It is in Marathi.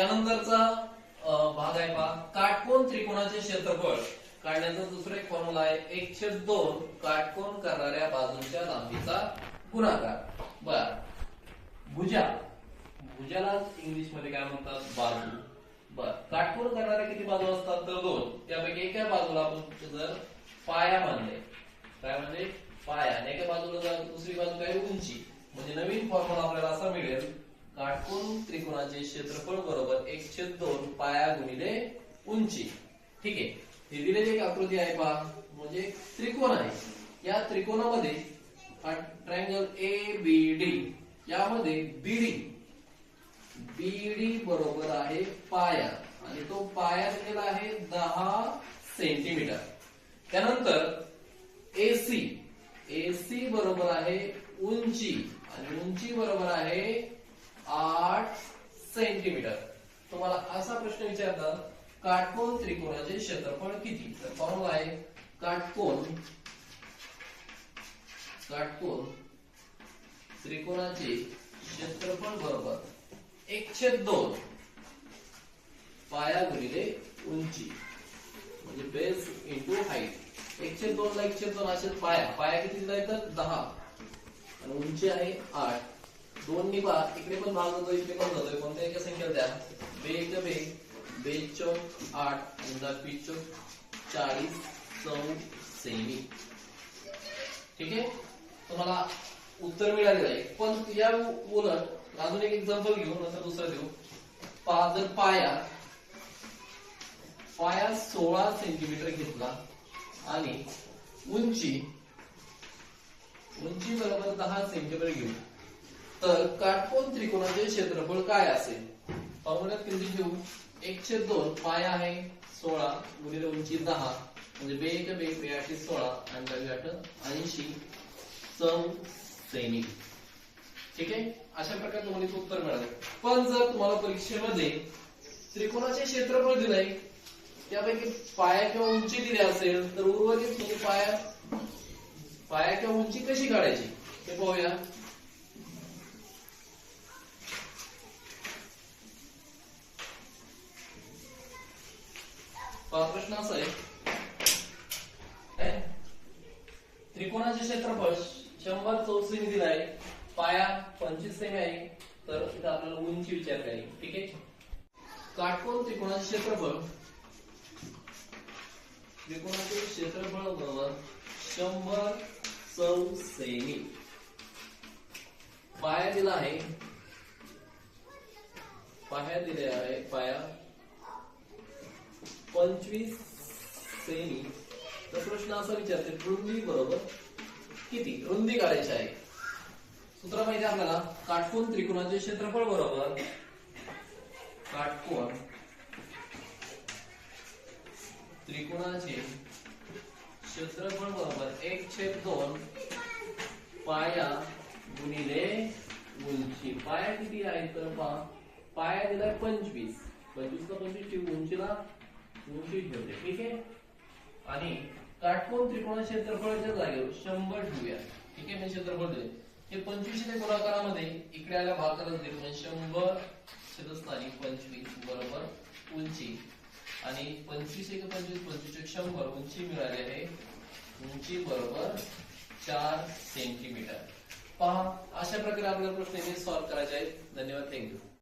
यानंतरचा भाग आहे पहा. काटकोन त्रिकोणाचे क्षेत्रफळ. काढण्याचा दुसरा एक फॉर्म्युला आहे. एक छेद दोन काटकोन करणाऱ्या बाजूंच्या लांबीचा गुणाकार. बर. भुजा. भुजाला इंग्लिशमध्ये काय म्हणतात? बाजू. बर. काटकोन करणाऱ्या किती बाजू असतात? तर दोन. त्यापैकी एका बाजूला आपण जर पाया मानले काय म्हणजे पाया. आणि एका बाजूला जर दुसरी बाजू काय उंची म्हणजे नवीन फॉर्म्युला आपल्याला असा मिळेल. काटकोन त्रिकोणाचे क्षेत्रफळ बरोबर एक छेद दोन पाया गुणिले उंची. ठीक आहे. हे दिलेली एक आकृती आहे पहा. म्हणजे त्रिकोण आहे. या त्रिकोणामध्ये ट्रायंगल ए बी डी यामध्ये बीडी बीडी बरोबर आहे पाया. आणि तो पाया दिलेला आहे दहा सेंटीमीटर त्यानंतर एसी एसी बरोबर आहे उंची. आणि उंची बरोबर आहे आठ सेंटीमीटर तुम्हाला असा प्रश्न विचारतात काटकोन त्रिकोणाचे क्षेत्रफळ किती? तर फॉर्म्युला आहे काटकोन काटकोन त्रिकोणाचे क्षेत्रफळ बरोबर एकशे दोन पाया गुणिले उंची म्हणजे बेस इंटू हाईट एकशे दोन ला एकशे दोन असेल पाया. पाया किती दिलाय तर दहा. आणि उंची आहे आठ. दोन नि इकडे पण भाग जातो इकडे पण जातोय कोणत्या एका संख्येला द्या? बे एक बे. बे चौक आठ आणि जा पी चौक चाळीस चौ सेमी ठीक आहे? तुम्हाला उत्तर मिळालेलं आहे. पण या उलट अजून एक एक्झाम्पल घेऊ नंतर दुसरं देऊ. पा जर पाया. पाया सोळा सेंटीमीटर घेतला आणि उंची उंची बरोबर दहा सेंटीमीटर घेऊ तर काटकोन त्रिकोणाचे क्षेत्रफळ काय असेल? पाहुण्यात किती घेऊ एकशे दोन पाया आहे सोळा गुणिले उंची दहा. म्हणजे बे एक बे बे सोळा आणि दहावी आठ ऐंशी चौ सेमी. ठीक आहे? अशा प्रकारे तुम्हाला उत्तर मिळाले. पण जर तुम्हाला परीक्षेमध्ये त्रिकोणाचे क्षेत्रफळ दिलंय त्यापैकी पाया किंवा उंची दिली असेल तर उर्वरित तुम्ही पाया पाया किंवा उंची कशी काढायची? ते पाहूया. प्रश्न असा आहे. त्रिकोणाचे क्षेत्रफळ शंभर चौसष्ट दिला आहे पाया पंचवीस सेमी आहे. तर तिथे आपल्याला उंची विचार करायची ठीक आहे? काटकोण त्रिकोणाचे क्षेत्रफळ त्रिकोणाचे क्षेत्रफळ बरोबर शंभर चौ सेमी. पाया दिला आहे. पाया दिले आहे पाया पंचवीस सेमी तर प्रश्न असा विचारते रुंदी बरोबर किती? रुंदी काढायची आहे. सूत्र माहिती आपल्याला? काटकोन त्रिकोणाचे क्षेत्रफळ बरोबर काटकोन त्रिकोणाचे क्षेत्रफळ बरोबर एक छेद दोन पाया गुणिले उंची. पाया किती आहे? तर पहा पाया दिलाय पंचवीस. पंचवीस का पंचवीस उंचीला उंची ठेवते. ठीक आहे? आणि काटकोन त्रिकोण क्षेत्रफळाच्या जागेवर शंभर ठेवूया. ठीक आहे? मी क्षेत्रफळ दिले. हे पंचवीस ते गुणाकारामध्ये इकडे आला भाग करत दिले म्हणजे शंभर छेदस्थानी पंचवीस बरोबर उंची. आणि पंचवीस एक पंचवीस पंचवीस एक शंभर उंची मिळाली आहे. उंची बरोबर चार सेंटीमीटर पहा अशा प्रकारे आपल्याला प्रश्न सॉल्व्ह करायचे आहेत. धन्यवाद. थँक्यू